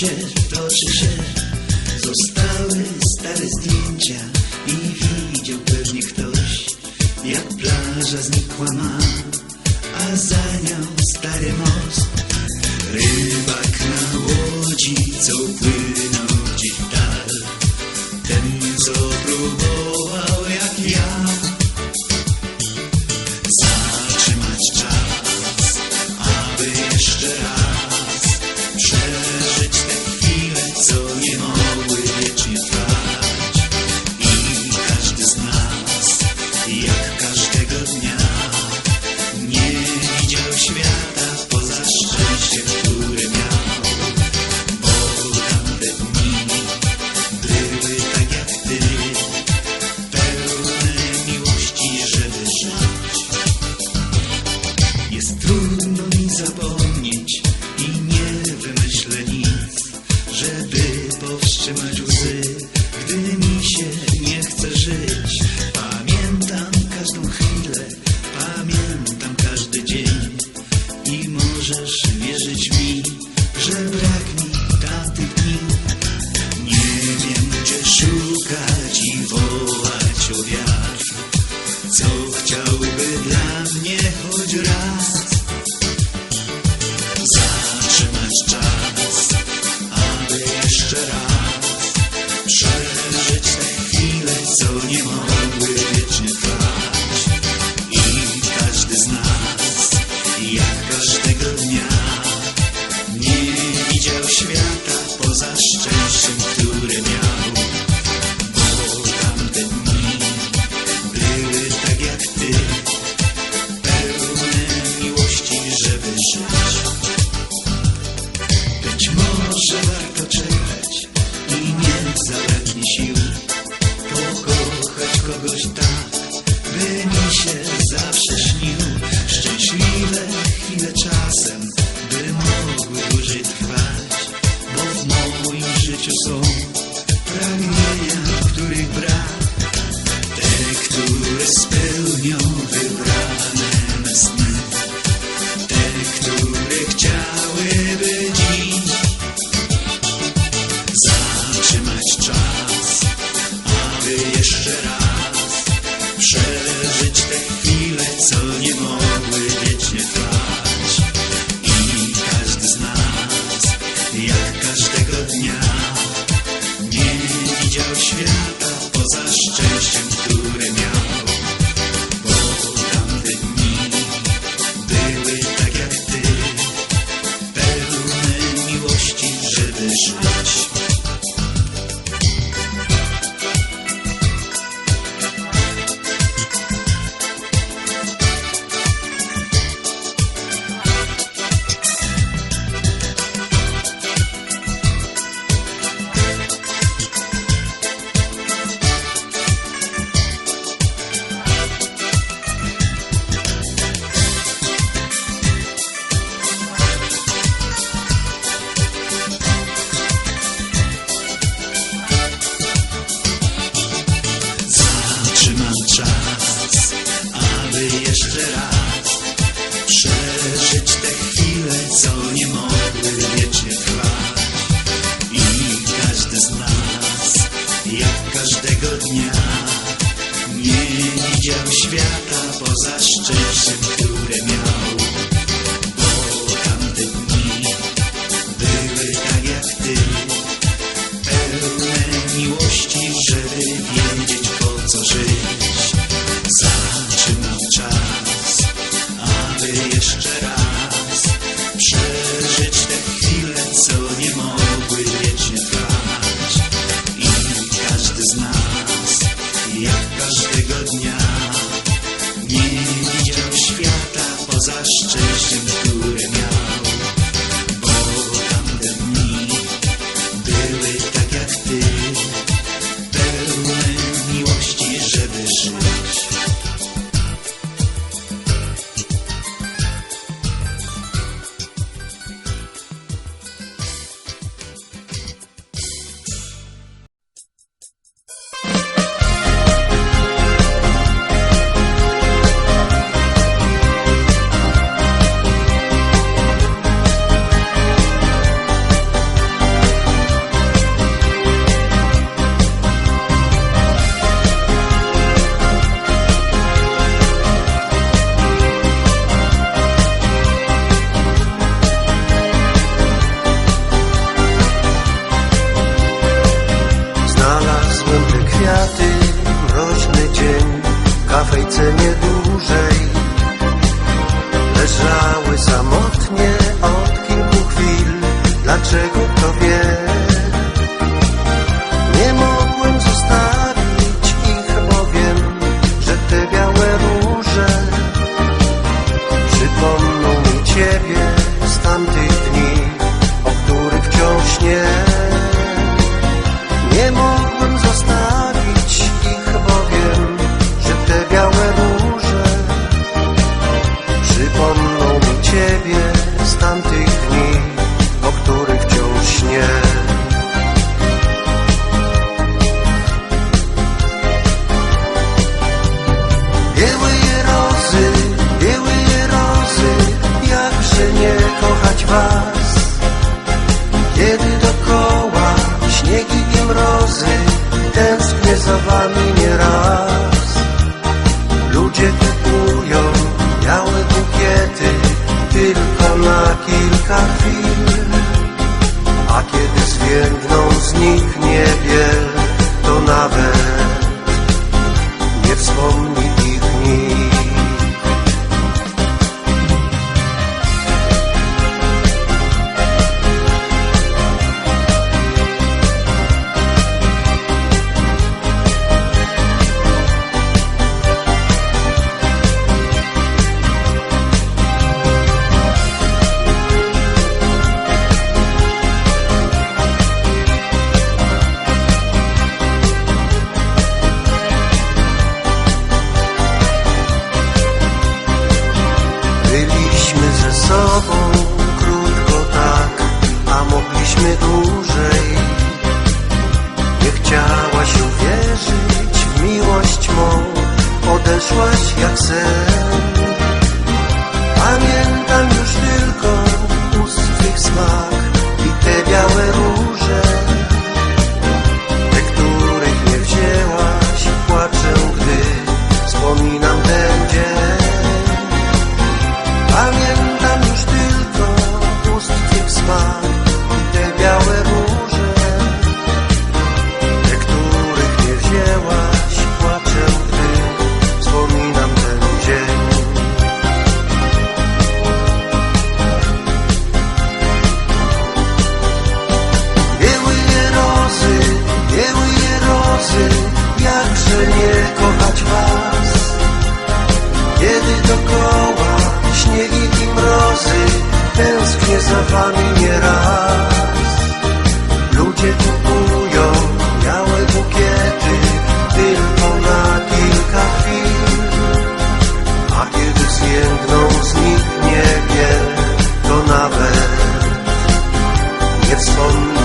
riches Chciałby dla mnie choć raz. Zawsze warto czekać i nie zabraknie sił. Pokochać kogoś tak, by mi się zawsze śnił. Szczęśliwe chwile czasem, by mogły dłużej trwać Bo w moim życiu są pragnienia dnia nie widział świata poza szczęściem. Afryce nie dłużej Leżały samotnie od kilku chwil Dlaczego to wie? tylko na kilka chwil, a kiedy zwiędną przyszłaś jak sen. Pamiętam już tylko za wami nieraz. Ludzie kupują białe bukiety Tylko na kilka chwil. A kiedy zjęgną z nich niebie To nawet nie wspomnę.